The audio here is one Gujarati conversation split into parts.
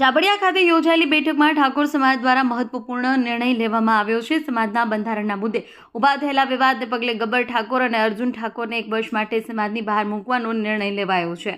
જાબડિયા ખાતે યોજાયેલી બેઠકમાં ઠાકોર સમાજ દ્વારા મહત્વપૂર્ણ નિર્ણય લેવામાં આવ્યો છે. સમાજના બંધારણના મુદ્દે ઊભા થયેલા વિવાદને પગલે ગબ્બર ઠાકોર અને અર્જુન ઠાકોરને એક વર્ષ માટે સમાજની બહાર મૂકવાનો નિર્ણય લેવાયો છે.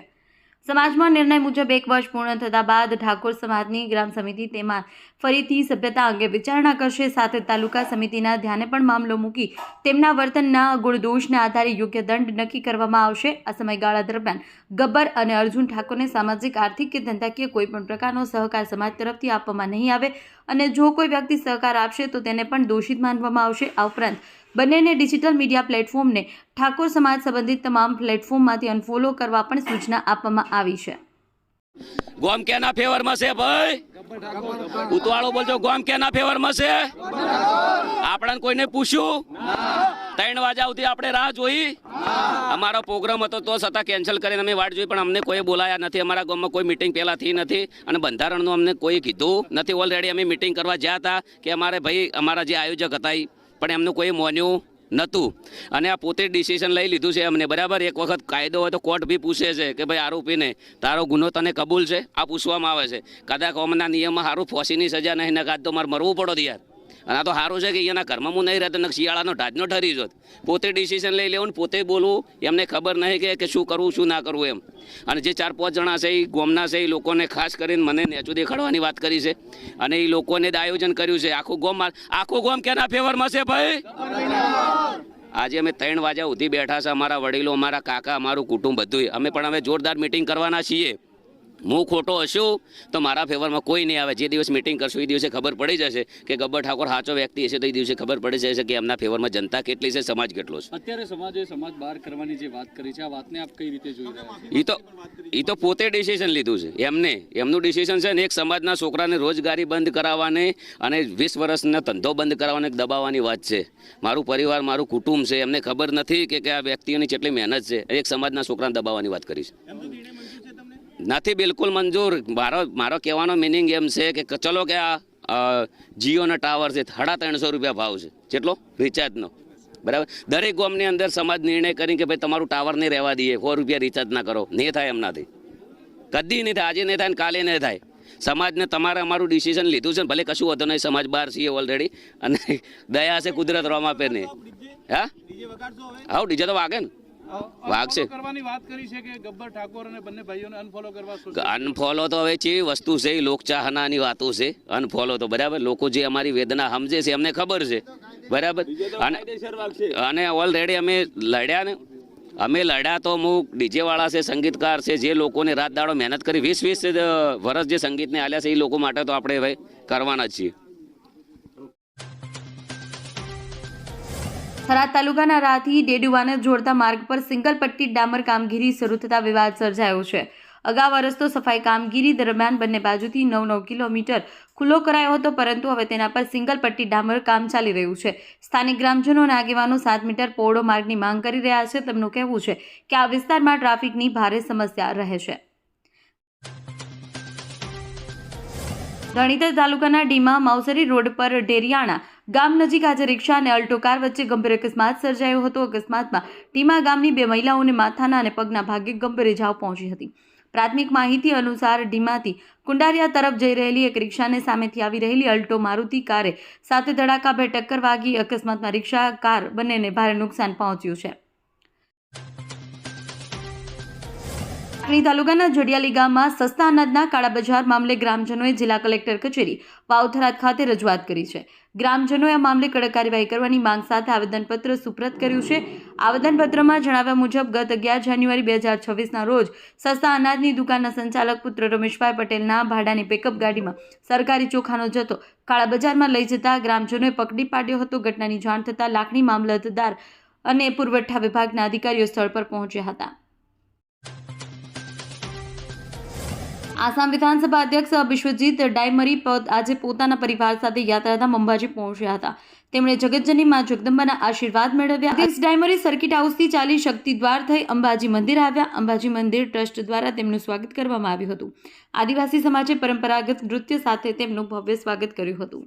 સમાજમાં નિર્ણય મુજબ એક વર્ષ પૂર્ણ થતા બાદ ઠાકોર સમાજની ગ્રામ સમિતિ તેમાં ફરીથી સભ્યતા અંગે વિચારણા કરશે. સાથે તાલુકા સમિતિના ધ્યાને પણ મામલો મૂકી તેમના વર્તનના ગુણદોષના આધારે યોગ્ય દંડ નક્કી કરવામાં આવશે. આ સમયગાળા દરમિયાન ગબ્બર અને અર્જુન ઠાકોરને સામાજિક, આર્થિક કે ધંધાકીય કોઈપણ પ્રકારનો સહકાર સમાજ તરફથી આપવામાં નહીં આવે અને જો કોઈ વ્યક્તિ સહકાર આપશે તો તેને પણ દોષિત માનવામાં આવશે. આ ઉપરાંત બંનેને ડિજિટલ મીડિયા પ્લેટફોર્મને ઠાકોર સમાજ સંબંધિત તમામ પ્લેટફોર્મમાંથી અનફોલો કરવા પણ સૂચના આપવામાં આવી છે. ગોમ કેના ફેવરમાં છે ભાઈ? ઉતવાળો બોલજો, ગોમ કેના ફેવરમાં છે આપણને કોઈને પૂછ્યું? ત્રણ વાગ્યા સુધી આપણે રાહ જોઈ. અમારો પ્રોગ્રામ હતો તો છતાં કેન્સલ કરીને અમે વાટ જોઈ, પણ અમને કોઈ બોલાયા નથી. અમારા ગામમાં કોઈ મિટિંગ પહેલાં થઈ નથી અને બંધારણનું અમને કોઈ કીધું નથી. ઓલરેડી અમે મિટિંગ કરવા જ્યાં હતા કે અમારે ભાઈ, અમારા જે આયોજક હતા ઈ પણ એમનું કોઈ મોન્યું નહોતું. અને આ પોતે ડિસિઝન લઈ લીધું છે અમને બરાબર? એક વખત કાયદો હોય તો કોર્ટ બી પૂછે છે કે ભાઈ આરોપીને તારો ગુનો તને કબૂલ છે? આ પૂછવામાં આવે છે. કદાચ અમના નિયમમાં સારું ફોસીની સજા નહીં, નકાત તો મારે મરવું પડો યાર. અને આ તો સારું છે કે અહીંયાના ઘરમાં હું નહીં રહેતો ને શિયાળાનો ઢાજનો ઠરી જોત. પોતે ડિસિઝન લઈ લેવું પોતે બોલવું, એમને ખબર નહીં કે કે શું કરવું, શું ના કરવું એમ. અને જે ચાર પાંચ જણા છે એ ગોમના છે એ લોકોને ખાસ કરીને મને નેચું દેખાડવાની વાત કરી છે. અને એ લોકોને જ આયોજન કર્યું છે. આખું ગોમ આખું ગોમ કેના ફેવરમાં છે ભાઈ? આજે અમે ત્રણ વાગ્યા સુધી બેઠા છે અમારા વડીલો, અમારા કાકા, અમારું કુટુંબ બધું અમે પણ હવે જોરદાર મિટિંગ કરવાના છીએ. હું ખોટો હશું? તો મારા ફેવરમાં કોઈ નહીં આવે. જે દિવસ મિટિંગ કરશું એ દિવસે ખબર પડી જશે કે ગબ્બર ઠાકોર સાચો વ્યક્તિ હશે તો એ દિવસે ખબર પડી જશે કે એમના ફેવરમાં જનતા કેટલી છે સમાજ કેટલો છે. અત્યારે સમાજે સમાજ બહાર કરવાની જે વાત કરી છે આ વાતને આપ કઈ રીતે જોઈ રહ્યા છો? એ તો એ તો પોતે ડિસિઝન લીધું છે એમને. એમનું ડિસિઝન છે ને એક સમાજના છોકરાને રોજગારી બંધ કરાવવાની અને વીસ વર્ષનો ધંધો બંધ કરાવવાને દબાવવાની વાત છે. મારું પરિવાર મારું કુટુંબ છે એમને ખબર નથી કે કે આ વ્યક્તિઓની કેટલી મહેનત છે. એક સમાજના છોકરાને દબાવવાની વાત કરી છે. નથી બિલકુલ મંજૂર. મારો મારો કહેવાનો મિનિંગ એમ છે કે ચલો કે આ જીઓના ટાવર છે સાડા ત્રણસો રૂપિયા ભાવ છે. કેટલો? રિચાર્જનો. બરાબર? દરેક ગામની અંદર સમાજ નિર્ણય કરી કે ભાઈ તમારું ટાવર નહીં રહેવા દઈએ સો રૂપિયા રિચાર્જ ના કરો. નહીં થાય એમનાથી. કદી નહીં થાય આજે નહીં થાય ને કાલે નહીં થાય. સમાજને તમારે અમારું ડિસિઝન લીધું છે ને ભલે કશું વધુ નહીં સમાજ બહાર છીએ ઓલરેડી અને દયા છે કુદરત રોમ આપે નહીં. હા? આવું ડીજે તો વાગે ને. વાગશે કરવાની વાત કરી છે કે ગબ્બર ઠાકોર અને બંને ભાઈઓને અનફોલો કરવા અનફોલો તો હવે ચેવી વસ્તુ છે એ લોકચાહનાની વાતો છે. અનફોલો તો બરાબર? લોકો જે અમારી વેદના સમજે છે એમને ખબર છે. બરાબર? અને અને ઓલરેડી અમે લડ્યા ને. અમે લડ્યા તો અમુક ડીજેવાળા છે સંગીતકાર છે જે લોકોને રાત દાડો મહેનત કરી વીસ વીસ વર્ષ જે સંગીતને આલ્યા છે એ લોકો માટે તો આપણે ભાઈ કરવાના જ છીએ. થરાદ તાલુકાના રાથી ડેડુવાને જોડતા માર્ગ પર સિંગલ પટ્ટી ડામર કામગીરી શરૂ થતા વિવાદ સર્જાયો છે. અગાઉ રસ્તો સફાઈ કામગીરી દરમિયાન બંને બાજુથી નવ નવ કિલોમીટર ખુલ્લો કરાયો હતો, પરંતુ હવે તેના પર સિંગલ પટ્ટી ડામર કામ ચાલી રહ્યું છે. સ્થાનિક ગ્રામજનો અને આગેવાનો સાત મીટર પહોળો માર્ગની માંગ કરી રહ્યા છે તેમનું કહેવું છે કે આ વિસ્તારમાં ટ્રાફિકની ભારે સમસ્યા રહે છે. ધણીતર તાલુકાના ડીમા માવસરી રોડ પર ડેરિયાણા ગામ નજીક આજે રિક્ષા અને અલ્ટો કાર વચ્ચે ગંભીર અકસ્માત સર્જાયો હતો. અકસ્માતમાં ટીમા ગામની બે મહિલાઓને માથાના અને પગના ભાગે ગંભીર ઇજાઓ પહોંચી હતી. પ્રાથમિક માહિતી અનુસાર ઢીમાથી કુંડારિયા તરફ જઈ રહેલી એક રિક્ષાને સામેથી આવી રહેલી અલ્ટો મારુતિ કારે સાથે ધડાકાભેર ટક્કર વાગી અકસ્માતમાં રિક્ષા, કાર બંનેને ભારે નુકસાન પહોંચ્યું છે. લાખણી તાલુકાના જડિયાલી ગામમાં સસ્તા અનાજના કાળા બજાર મામલે ગ્રામજનોએ જિલ્લા કલેક્ટર કચેરી વાવથરાદ ખાતે રજૂઆત કરી છે. ગ્રામજનોએ આ મામલે કડક કાર્યવાહી કરવાની માંગ સાથે આવેદનપત્ર સુપ્રત કર્યું છે. આવેદનપત્રમાં જણાવ્યા મુજબ, ગત અગિયાર જાન્યુઆરી બે હજાર છવ્વીસના રોજ સસ્તા અનાજની દુકાનના સંચાલક પુત્ર રમેશભાઈ પટેલના ભાડાની પિકઅપ ગાડીમાં સરકારી ચોખાનો જથ્થો કાળા બજારમાં લઈ જતા ગ્રામજનોએ પકડી પાડ્યો હતો. ઘટનાની જાણ થતાં લાખણી મામલતદાર અને પુરવઠા વિભાગના અધિકારીઓ સ્થળ પર પહોંચ્યા હતા. આસામ વિધાનસભા અધ્યક્ષ વિશ્વજીત ડાયમરી આજે પોતાના પરિવાર સાથે યાત્રાધામ અંબાજી પહોંચ્યા હતા. તેમણે જગતજની માં જગદંબાના આશીર્વાદ મેળવ્યા. અધ્યક્ષ ડાયમરી સર્કિટ હાઉસથી ચાલી શક્તિ દ્વાર થઈ અંબાજી મંદિર આવ્યા. અંબાજી મંદિર ટ્રસ્ટ દ્વારા તેમનું સ્વાગત કરવામાં આવ્યું હતું. આદિવાસી સમાજે પરંપરાગત નૃત્ય સાથે તેમનું ભવ્ય સ્વાગત કર્યું હતું.